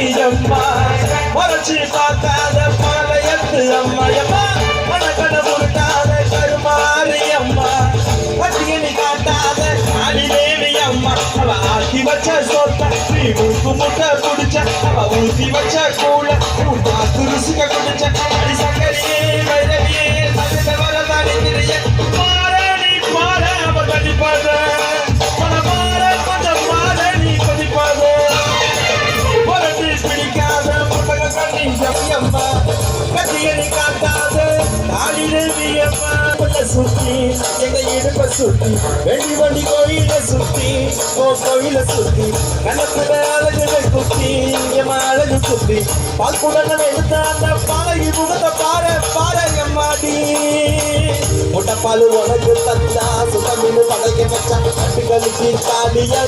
நீ அம்மா மறைச்சு பார்க்காத பாளையத்து அம்மா அம்மா மனக்கட முருட்டாத அம்மா பட்டியலி காட்டாத காளி அம்மா அவ ஆக்கி வச்ச சோத்த நீ மூக்கு முட்டை குடிச்ச அவ வச்ச கூழ அம்மா ஜப்பியம்மா கத்தியணி காட்டாத காளி அம்மா சுத்தி எங்க இடுப்ப சுத்தி வெள்ளி வண்டி கோயில சுத்தி ஓ கோயில சுத்தி கணக்குல அழகுகள் குத்தி எம்ம அழகு குத்தி பால் குடங்கள் எடுத்த அந்த பாலகி முகத்தை பாரு பாரு எம்மாடி முட்டை பால் உனக்கு தந்தா சுத்தமின்னு பழக வச்சா கட்டுகளுக்கு தாலியா